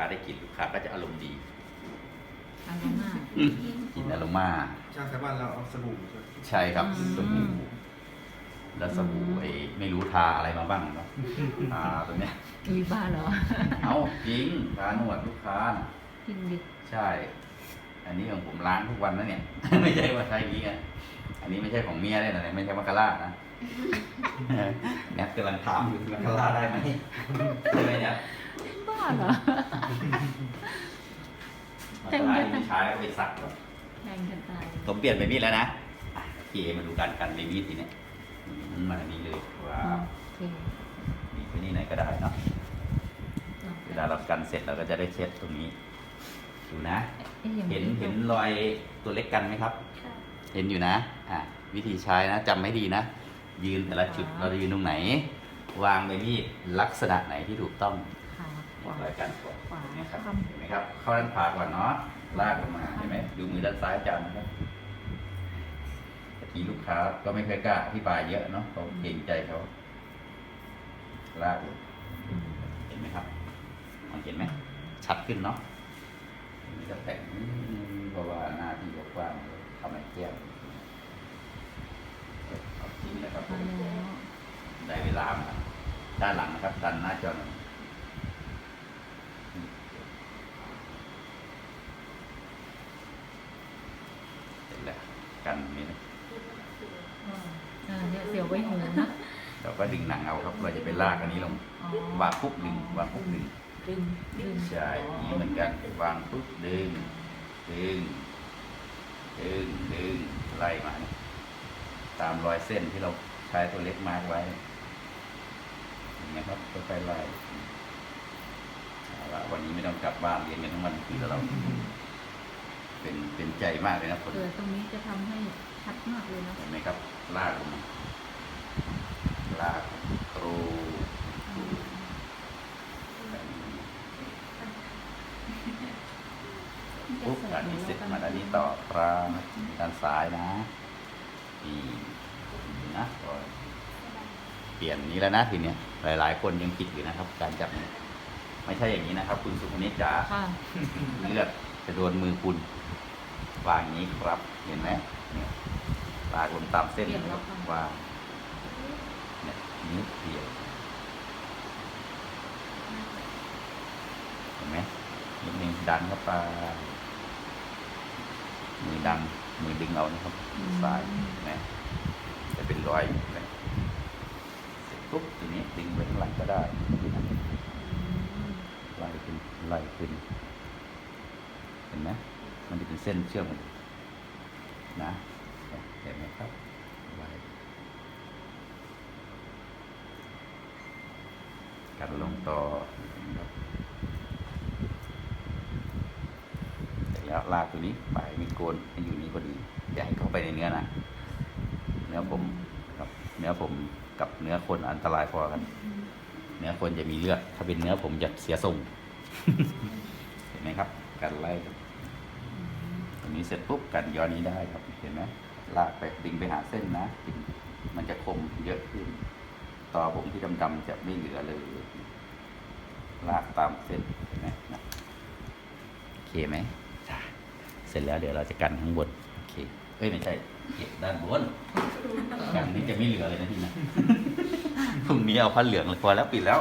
ค้าได้กลิ่นลูกค้าก็จะอารมณ์ดีอารมาก กลิ่นอโรมาช่างสายบ้านเราเอาสบู่ใช่ไหมใช่ครับอืม สบู่แล้วสบู่ไอ้ไม่รู้ทาอะไรมาบ้างเนาะทาตัวเนี้ยมีบ้าเหรอเอาจริงทาหนวดลูกค้าน่ะจริงดิใช่ อันนี้ของผมล้างทุกวันนะเนี่ย ไม่ใช่ว่าใช้อย่างนี้ไงอันนี้ไม่ใช่ของเมียเลยนะเนี่ยไม่ใช่มัคคาร่านะเนี่ยกำลังถามอยู่มัคคาร่าได้ไหมใช่ไหมเนี่ยบ้า เหรอมัคคาร่าที่ไม่ใช้ก็ไปซักก่อนแรงจะตายผมเปลี่ยนไปมีดแล้วนะอะโอเคมาดูการกันไปมีดทีเนี้ยอืมมาอันนี้เลยว้าวโอเคมีไปนี่ไหนก็ได้เนาะลองเวลาเรากันเสร็จเราก็จะได้เช็ดตรงนี้ ดูนะเอ๊ะยังเห็นไม่เห็นรอยตัวเล็กกันไหมครับเห็นอยู่นะ อะวิธีใช้นะจำไม่ดีนะ ยืนแต่ละจุดเราจะยืนตรงไหน วางใบมีดลักษณะไหนที่ถูกต้อง ขาขวารายการก่อนขวาเห็นะครับค่ำเห็นไหมครับ เข้าด้านขวาก่อนเนาะ ลากลงมา เห็นไหม ดูมือด้านซ้ายอาจารย์นะครับตะกี้ลูกค้าก็ไม่เคอยกล้าอธิบายเยอะเนาะเขาเกรงใจเขา ลากลงอืมเห็นไหมครับมองเห็นไหม ชัดขึ้นเนาะอันนี้ก็แต่งนิดนึงเพราะว่าหน้าที่กว้างๆทำให้แก้มเอาจริงนะครับผมามแล้วได้เวลามาด้านหลังนะครับ ดันหน้าจอหน่อยเสร็จแล้ว กันนี้นะอ่าเนี่ยเสียวไว้หูนะเราก็ดึงหนังเอาครับ เราจะไปลากอันนี้ลงอ๋อวางปุ๊บดึงวางปุ๊บดึงดึงดึงใช่อย่างนี้เหมือนกันวางปุ๊บดึงดึงดึงดึงไล่มาเนี่ยตามรอยเส้นที่เราใช้ตัวเล็กมาร์กไว้เห็นไหมครับค่อยๆไล่เอาละวันนี้ไม่ต้องกลับบ้านเรียนกันทั้งวันคือเรา เป็นเป็นใจมากเลยนะคน เกิดตรงนี้จะทำให้ชัดมากเลย นะเห็นไหมครับ ลากลงมาลากครูปุ๊บอันนี้เสร็จมาอันนี้ต่อครับด้านซ้ายนะนี่นะก็เปลี่ยนนี้แล้วนะทีเนี้ยหลาย ๆ คนยังผิดอยู่นะครับ การจับเนี่ยไม่ใช่อย่างนี้นะครับ คุณสุพนิชจ๋าค่ะเลือดจะโดนมือคุณวางอย่างนี้ครับ เห็นไหม เนี่ยลากลงตามเส้นเปลี่ยนแล้วค่ะวางเนี่ยนิดเดียวเห็นไหมนิดนึงดันเข้าไปมือดันมือดึงเอานะครับซ้ายเห็นไหมจะเป็นรอยอยู่เลยเสร็จปุ๊บทีนี้ดึงไปข้างหลังก็ได้ไล่ขึ้นไล่ขึ้น เห็นไหมมันจะเป็นเส้นเชื่อมกันนะ เห็นไหมครับไล่กันลงต่อนะครับเสร็จแล้วลากตัวนี้ปลายมีโกนให้อยู่นี้พอดีอย่าให้เข้าไปในเนื้อนะเนื้อผมครับเนื้อผมกับเนื้อคนอันตรายพอกัน เนื้อคนจะมีเลือด ถ้าเป็นเนื้อผมจะเสียทรงเห็นไหมครับ การไล่ตรงนี้เสร็จปุ๊บกันย้อนนี้ได้ครับเห็นไหม ลากไปดึงไปหาเส้นนะดึงมันจะคมเยอะขึ้น ต่อผมที่ดำๆจะไม่เหลือเลย ลากตามเส้นเห็นไหมนะโอเคไหมจ้ะเสร็จแล้วเดี๋ยวเราจะกันข้างบนโอเคเอ้ยไม่ใช่เก็บด้านบนกันนี้จะไม่เหลือเลยนะทีนะพรุ่งนี้เอาผ้าเหลืองเลยพอแล้วปิดแล้ว